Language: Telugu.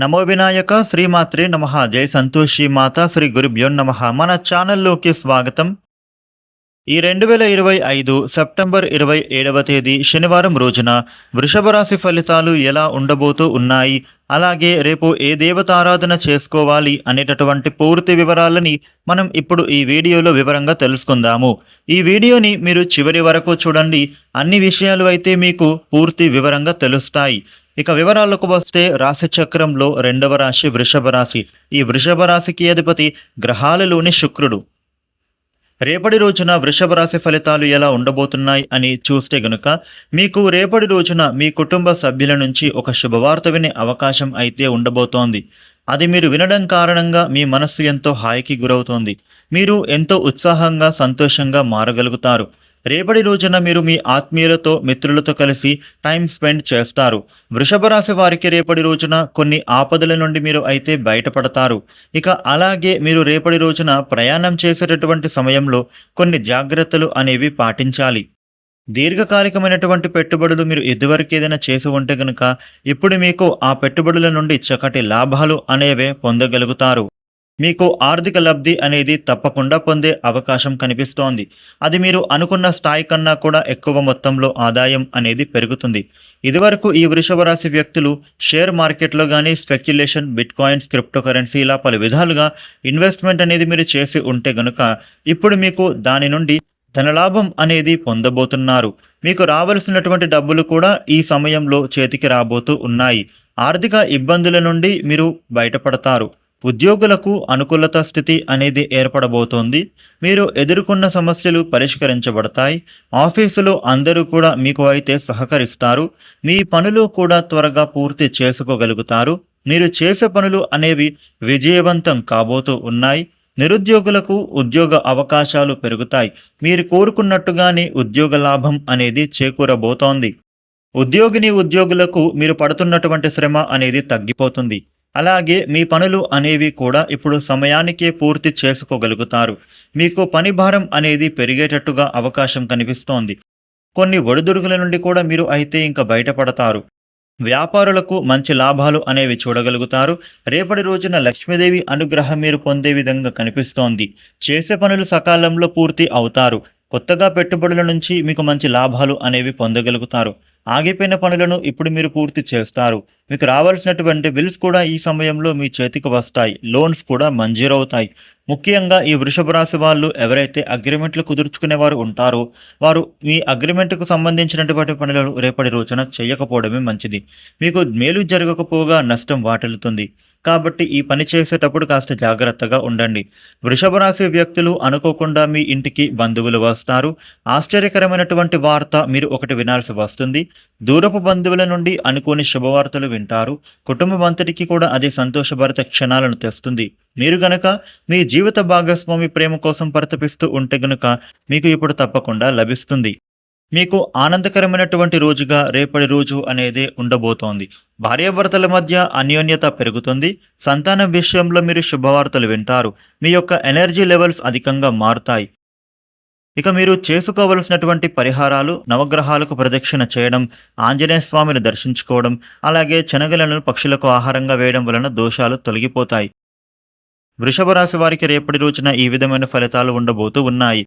నమో వినాయక శ్రీమాత్రే నమ. జై సంతోషి మాత శ్రీ గురుభ్యో నమ. మన ఛానల్లోకి స్వాగతం. ఈ రెండు వేల ఇరవై ఐదు సెప్టెంబర్ ఇరవై ఏడవ తేదీ శనివారం రోజున వృషభ రాశి ఫలితాలు ఎలా ఉండబోతూ ఉన్నాయి? అలాగే రేపు ఏ దేవతారాధన చేసుకోవాలి అనేటటువంటి పూర్తి వివరాలని మనం ఇప్పుడు ఈ వీడియోలో వివరంగా తెలుసుకుందాము. ఈ వీడియోని మీరు చివరి వరకు చూడండి. అన్ని విషయాలు అయితే మీకు పూర్తి వివరంగా తెలుస్తాయి. ఇక వివరాలకు వస్తే రాశి చక్రంలో రెండవ రాశి వృషభ రాశి. ఈ వృషభ రాశికి అధిపతి గ్రహాలలోని శుక్రుడు. రేపటి రోజున వృషభ రాశి ఫలితాలు ఎలా ఉండబోతున్నాయి అని చూస్తే గనుక మీకు రేపటి రోజున మీ కుటుంబ సభ్యుల నుంచి ఒక శుభవార్త వినే అవకాశం అయితే ఉండబోతోంది. అది మీరు వినడం కారణంగా మీ మనస్సు ఎంతో హాయికి గురవుతోంది. మీరు ఎంతో ఉత్సాహంగా సంతోషంగా మారగలుగుతారు. రేపటి రోజున మీరు మీ ఆత్మీయులతో మిత్రులతో కలిసి టైం స్పెండ్ చేస్తారు. వృషభ రాశి వారికి రేపటి రోజున కొన్ని ఆపదల నుండి మీరు అయితే బయటపడతారు. ఇక అలాగే మీరు రేపటి రోజున ప్రయాణం చేసేటటువంటి సమయంలో కొన్ని జాగ్రత్తలు అనేవి పాటించాలి. దీర్ఘకాలికమైనటువంటి పెట్టుబడులు మీరు ఇదివరకు ఏదైనా చేసి ఉంటే గనుక ఇప్పుడు మీకు ఆ పెట్టుబడుల నుండి చక్కటి లాభాలు అనేవే పొందగలుగుతారు. మీకు ఆర్థిక లబ్ధి అనేది తప్పకుండా పొందే అవకాశం కనిపిస్తోంది. అది మీరు అనుకున్న స్థాయి కన్నా కూడా ఎక్కువ మొత్తంలో ఆదాయం అనేది పెరుగుతుంది. ఇదివరకు ఈ వృషభ రాశి వ్యక్తులు షేర్ మార్కెట్లో కానీ స్పెక్యులేషన్ బిట్కాయిన్స్ క్రిప్టో కరెన్సీ ఇలా పలు విధాలుగా ఇన్వెస్ట్మెంట్ అనేది మీరు చేసి ఉంటే గనుక ఇప్పుడు మీకు దాని నుండి ధనలాభం అనేది పొందబోతున్నారు. మీకు రావలసినటువంటి డబ్బులు కూడా ఈ సమయంలో చేతికి రాబోతూ ఉన్నాయి. ఆర్థిక ఇబ్బందుల నుండి మీరు బయటపడతారు. ఉద్యోగులకు అనుకూలత స్థితి అనేది ఏర్పడబోతోంది. మీరు ఎదుర్కొన్న సమస్యలు పరిష్కరించబడతాయి. ఆఫీసులో అందరూ కూడా మీకు అయితే సహకరిస్తారు. మీ పనులు కూడా త్వరగా పూర్తి చేసుకోగలుగుతారు. మీరు చేసే పనులు అనేవి విజయవంతం కాబోతూ ఉన్నాయి. నిరుద్యోగులకు ఉద్యోగ అవకాశాలు పెరుగుతాయి. మీరు కోరుకున్నట్టుగానే ఉద్యోగ లాభం అనేది చేకూరబోతోంది. ఉద్యోగిని ఉద్యోగులకు మీరు పడుతున్నటువంటి శ్రమ అనేది తగ్గిపోతుంది. అలాగే మీ పనులు అనేవి కూడా ఇప్పుడు సమయానికే పూర్తి చేసుకోగలుగుతారు. మీకు పని భారం అనేది పెరిగేటట్టుగా అవకాశం కనిపిస్తోంది. కొన్ని ఒడిదుడుకుల నుండి కూడా మీరు అయితే ఇంకా బయటపడతారు. వ్యాపారులకు మంచి లాభాలు అనేవి చూడగలుగుతారు. రేపటి రోజున లక్ష్మీదేవి అనుగ్రహం మీరు పొందే విధంగా కనిపిస్తోంది. చేసే పనులు సకాలంలో పూర్తి అవుతారు. కొత్తగా పెట్టుబడుల నుంచి మీకు మంచి లాభాలు అనేవి పొందగలుగుతారు. ఆగిపోయిన పనులను ఇప్పుడు మీరు పూర్తి చేస్తారు. మీకు రావాల్సినటువంటి బిల్స్ కూడా ఈ సమయంలో మీ చేతికి వస్తాయి. లోన్స్ కూడా మంజూరవుతాయి. ముఖ్యంగా ఈ వృషభ రాశి వాళ్ళు ఎవరైతే అగ్రిమెంట్లు కుదుర్చుకునే వారు ఉంటారో వారు మీ అగ్రిమెంట్కు సంబంధించినటువంటి పనులను రేపటి రోజున చేయకపోవడమే మంచిది. మీకు మేలు జరగకపోగా నష్టం వాటిల్లుతుంది. కాబట్టి ఈ పని చేసేటప్పుడు కాస్త జాగ్రత్తగా ఉండండి. వృషభ రాశి వ్యక్తులు అనుకోకుండా మీ ఇంటికి బంధువులు వస్తారు. ఆశ్చర్యకరమైనటువంటి వార్త మీరు ఒకటి వినాల్సి వస్తుంది. దూరపు బంధువుల నుండి అనుకోని శుభవార్తలు వింటారు. కుటుంబం అంతటికి కూడా అది సంతోషభరిత క్షణాలను తెస్తుంది. మీరు గనక మీ జీవిత భాగస్వామి ప్రేమ కోసం పరితపిస్తూ ఉంటే గనుక మీకు ఇప్పుడు తప్పకుండా లభిస్తుంది. మీకు ఆనందకరమైనటువంటి రోజుగా రేపటి రోజు అనేది ఉండబోతోంది. భార్యాభర్తల మధ్య అన్యోన్యత పెరుగుతుంది. సంతానం విషయంలో మీరు శుభవార్తలు వింటారు. మీ యొక్క ఎనర్జీ లెవెల్స్ అధికంగా మారుతాయి. ఇక మీరు చేసుకోవలసినటువంటి పరిహారాలు నవగ్రహాలకు ప్రదక్షిణ చేయడం ఆంజనేయ స్వామిని దర్శించుకోవడం అలాగే శనగలను పక్షులకు ఆహారంగా వేయడం వలన దోషాలు తొలగిపోతాయి. వృషభ రాశి వారికి రేపటి రోజున ఈ విధమైన ఫలితాలు ఉండబోతూ ఉన్నాయి.